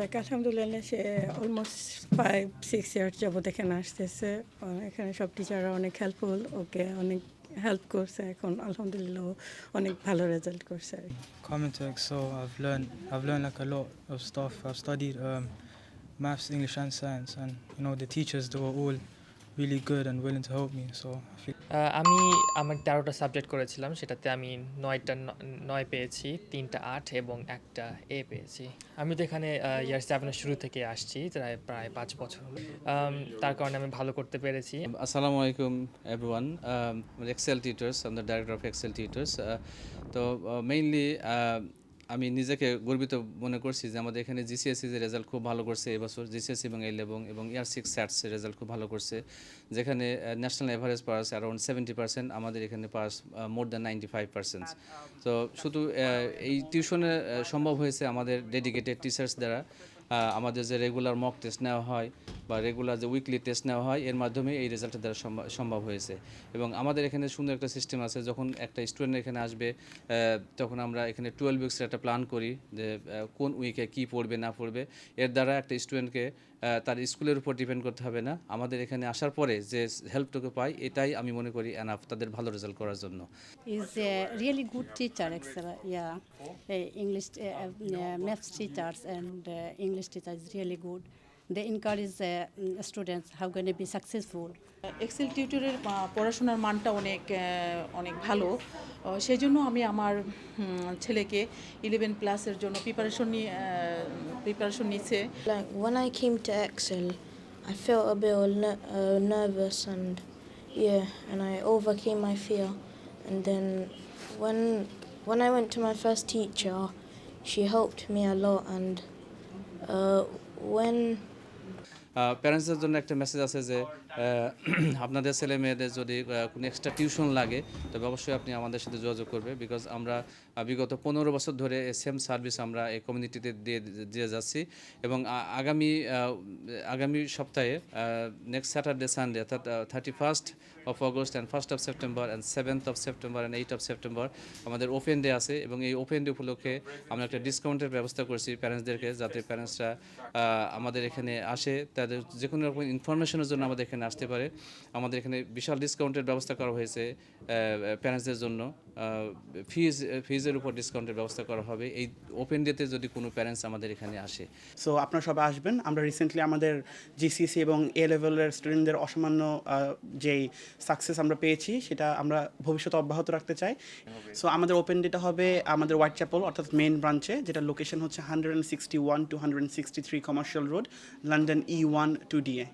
যাক আলহামদুলিল্লাহ সে অলমোস্ট ফাইভ সিক্স ইয়ার্স যাবত এখানে আসতেছে এখানে সব টিচাররা অনেক হেল্পফুল ওকে অনেক হেল্প করছে এখন আলহামদুলিল্লাহ অনেক ভালো রেজাল্ট করছে আর কি। Learned I've learned like a lot of stuff. I've studied um, maths, English, and science, and you know the teachers they were all really good and willing to help me. So I feel আহ, আমি আমার তেরোটা subject করেছিলাম সেটাতে আমি নয়টা ন- নয় পেয়েছি তিনটা আট এবং একটা এ পেয়েছি আমি তো এখানে ইয়ার সেভেনের শুরু থেকে আসছি প্রায় প্রায় পাঁচ বছর হলো। আম, তার কারণে আমি ভালো করতে পেরেছি Assalamu alaikum, everyone. Um, I'm Excel Tutors. I'm the director of Excel Tutors. Uh, তো মেইনলি আমি নিজেকে গর্বিত মনে করছি যে আমাদের এখানে জিসিএসসি যে রেজাল্ট খুব ভালো করছে এবছর। জিসিএসসি এবং এল এবং এবং ইয়ার সিক্স স্যাটসের রেজাল্ট খুব ভালো করছে। যেখানে national average pass around seventy percent আমাদের এখানে pass more than ninety five percent তো শুধু এই টিউশনে সম্ভব হয়েছে আমাদের ডেডিকেটেড টিচার্স দ্বারা। আমাদের যে রেগুলার মক টেস্ট নেওয়া হয় বা রেগুলার যে উইকলি টেস্ট নেওয়া হয় এর মাধ্যমে এই রেজাল্টের দ্বারা সম্ভব- হয়েছে। এবং আমাদের এখানে সুন্দর একটা সিস্টেম আছে যখন একটা স্টুডেন্ট এখানে আসবে তখন আমরা এখানে টুয়েলভ উইক্সের একটা প্ল্যান করি যে কোন উইকে কী পড়বে না পড়বে। এর দ্বারা একটা স্টুডেন্টকে তার স্কুলের উপর ডিপেন্ড করতে হবে না। আমাদের এখানে আসার পরে যে হেল্পটুকু পাই এটাই আমি মনে করি এনাফ তাদের ভালো রেজাল্ট করার জন্য। Good teacher, actually. Yeah, Uh, English, uh, uh, maths teachers and uh, English teacher is really good. They encourage uh, mm, students how going to be successful. Excel টিউটরের পড়াশোনার মানটা অনেক আহ, অনেক ভালো আহ, সেই জন্য আমি আমার হুম, ছেলেকে ইলেভেন প্লাসের জন্য প্রিপারেশন নিয়ে প্রিপারেশন নিচ্ছে Like when I came to Excel, I felt a bit ner- uh, nervous and yeah, and I overcame my fear. And then when when I went to my first teacher, she helped me a lot. And uh, uh, when প্যারেন্টসদের জন্য একটা message আছে যে আপনাদের ছেলে মেয়েদের যদি কোনো এক্সট্রা টিউশন লাগে, তবে অবশ্যই আপনি আমাদের সাথে যোগাযোগ করবে বিকজ আমরা বিগত পনেরো বছর ধরে সেম সার্ভিস আমরা এই কমিউনিটিতে দিয়ে দিয়ে যাচ্ছি। এবং আগামী আগামী সপ্তাহে নেক্সট স্যাটারডে সানডে অর্থাৎ thirty first of August and first of September and seventh of September and eight of September আমাদের ওপেন ডে আছে। এবং এই ওপেন ডে উপলক্ষে আমরা একটা ডিসকাউন্টের ব্যবস্থা করছি প্যারেন্টসদেরকে যাতে প্যারেন্টসরা আমাদের এখানে আসে। তাদের যে কোনো রকম ইনফরমেশনের জন্য আমাদের এখানে আসতে পারে। আমাদের এখানে বিশাল ডিসকাউন্টের ব্যবস্থা করা হয়েছে প্যারেন্টসদের জন্য। ফিজ ফিজের উপর ডিসকাউন্টের ব্যবস্থা করা হবে। এই ওপেন ডেতে যদি কোনো প্যারেন্টস আমাদের এখানে আসে। সো আপনারা সবাই আসবেন। আমরা রিসেন্টলি আমাদের জিসিসি এবং এ লেভেলের স্টুডেন্টদের অসামান্য যেই সাকসেস আমরা পেয়েছি, সেটা আমরা ভবিষ্যতে অব্যাহত রাখতে চাই। সো আমাদের ওপেন ডেটা হবে আমাদের হোয়াইট চ্যাপল অর্থাৎ মেন ব্রাঞ্চে যেটা লোকেশন হচ্ছে hundred and sixty one two hundred sixty three commercial road London E one two DA